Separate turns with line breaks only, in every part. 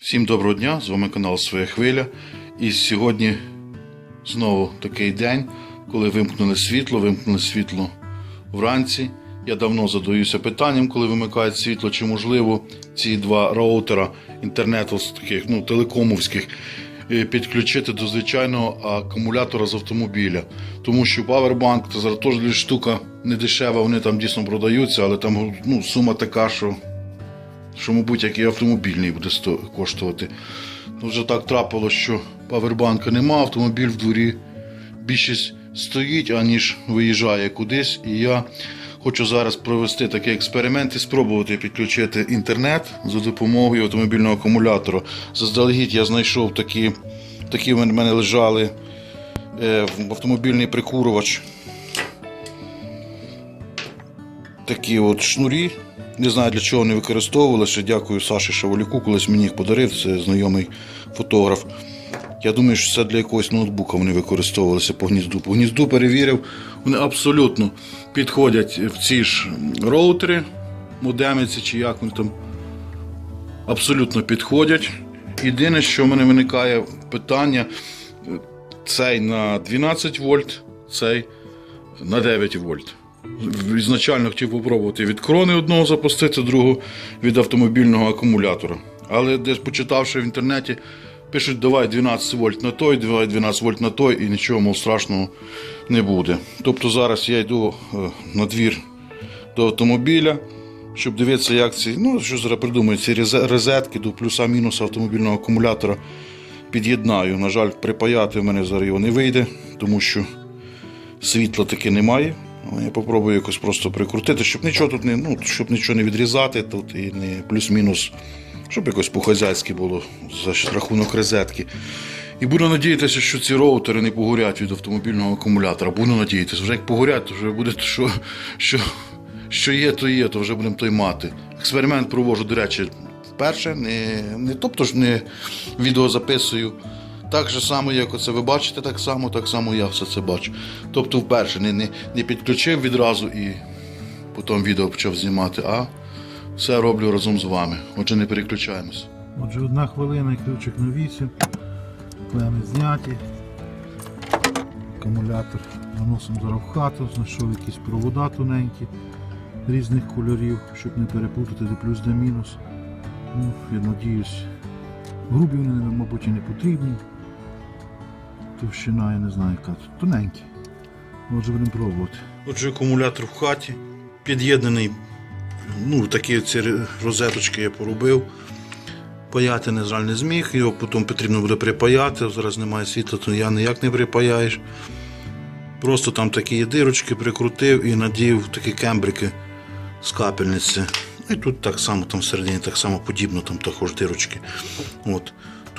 Всім доброго дня! З вами канал Своя Хвиля. І сьогодні знову такий день, коли вимкнули світло, вимкнули світло вранці. Я давно задаюся питанням, коли вимикають світло, чи можливо ці два роутера інтернету таких, ну, телекомовських е, підключити до звичайного акумулятора з автомобіля. Тому що Powerbank це зараз теж штука не дешева, вони там дійсно продаються, але там ну, сума така, що що, мабуть, як і автомобільний буде коштувати. Ну, вже так трапилось, що павербанка нема, автомобіль в дворі більшість стоїть, аніж виїжджає кудись. І я хочу зараз провести такий експеримент і спробувати підключити інтернет за допомогою автомобільного акумулятора. Заздалегідь я знайшов такі, такі в мене лежали е, автомобільний прикурювач такі от шнурі. Не знаю для чого вони використовували. Ще дякую Саші Шаволіку, колись мені їх подарив, це знайомий фотограф. Я думаю, що це для якогось ноутбука вони використовувалися по гнізду. По гнізду перевірив, вони абсолютно підходять в ці ж роутери, модемиці чи як вони там. Абсолютно підходять. Єдине, що в мене виникає питання, цей на 12 вольт, цей на 9 вольт. Ізначально хотів попробувати від крони одного запустити, другого від автомобільного акумулятора. Але десь почитавши в інтернеті, пишуть, давай 12 вольт на той, давай 12 вольт на той, і нічого мов, страшного не буде. Тобто зараз я йду е, на двір до автомобіля, щоб дивитися, як ці, ну що зараз придумають, ці розетки до плюса-мінуса автомобільного акумулятора під'єднаю. На жаль, припаяти в мене зараз його не вийде, тому що світла таки немає. Але я попробую якось просто прикрутити, щоб нічого тут не, ну, щоб нічого не відрізати тут і не плюс-мінус, щоб якось по-хазяйськи було за рахунок розетки. І буду надіятися, що ці роутери не погорять від автомобільного акумулятора. Буду надіятися. Вже як погорять, то вже буде, що, що, що є, то є, то вже будемо той мати. Експеримент проводжу, до речі, вперше. Не, не, тобто ж не відео записую. Так же само, як оце ви бачите, так само, так само я все це бачу. Тобто вперше не, не, не підключив відразу і потім відео почав знімати, а все роблю разом з вами. Отже, не переключаємось.
Отже, одна хвилина ключик на 8. Клеми зняті. Акумулятор заносимо зараз в хату, знайшов якісь провода тоненькі різних кольорів, щоб не перепутати де плюс, де мінус. Ну, я надіюсь, грубі вони, мабуть, і не потрібні. Товщина, я не знаю яка. тут. Тоненькі. Отже, будемо пробувати.
Отже, акумулятор в хаті під'єднаний. Ну, такі ці розеточки я поробив. Паяти, на жаль, не зміг, його потім потрібно буде припаяти. Зараз немає світла, то я ніяк не припаяєш. Просто там такі дирочки прикрутив і надів такі кембрики з капельниці. І тут так само, там всередині так само подібно, там також дирочки. От.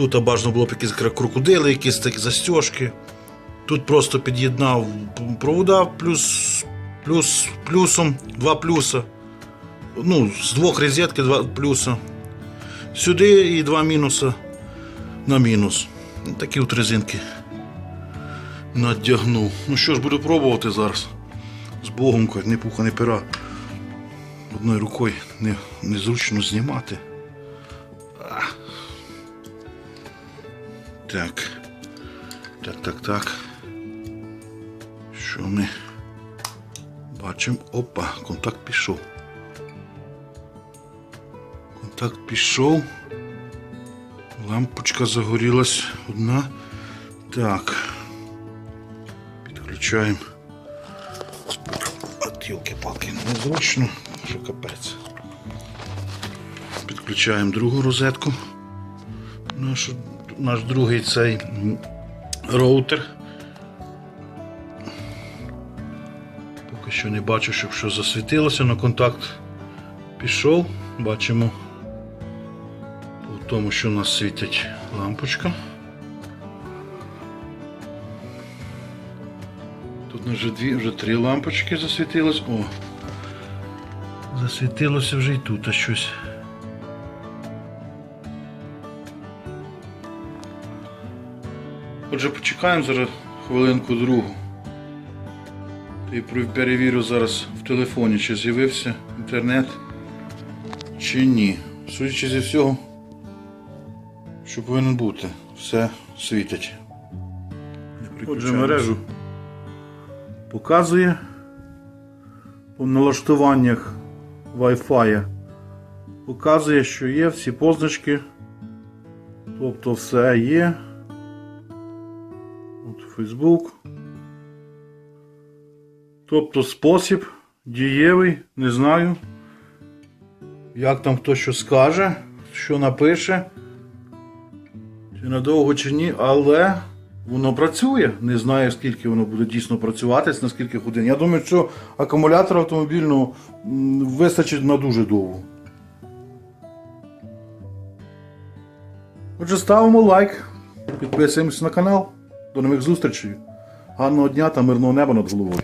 Тут бажано було б якісь крокодили, якісь такі застіжки. Тут просто під'єднав провода плюс, плюс, плюсом, два плюса. Ну, з двох розетки два плюса. Сюди і два мінуса на мінус. Ну, Такі от резинки надягнув. Ну що ж, буду пробувати зараз. З Богом, не пуха, не пера. Одною рукою не, незручно знімати. Так. Так, так, так. Що ми бачимо? Опа, контакт пішов. Контакт пішов. Лампочка загорілась одна. Так. Підключаємо. От палки незручно, що капець. Підключаємо другу розетку. Наш, наш другий цей роутер. Поки що не бачу, щоб що засвітилося, але контакт пішов. Бачимо по тому, що у нас світить лампочка. Тут вже дві, вже три лампочки засвітилось. О! Засвітилося вже і тут щось. Отже, почекаємо зараз хвилинку другу. І перевірю зараз в телефоні, чи з'явився інтернет, чи ні. Судячи зі всього, що повинен бути. Все світить.
Отже, мережу показує по налаштуваннях Wi-Fi. Показує, що є всі позначки. Тобто все є. Facebook. Тобто спосіб дієвий, не знаю. Як там хто що скаже, що напише. Чи надовго чи ні, але воно працює. Не знаю, скільки воно буде дійсно працювати, на скільки годин. Я думаю, що акумулятора автомобільного вистачить на дуже довго. Отже, ставимо лайк, підписуємось на канал. До нових зустрічей. Гарного дня та мирного неба над головою.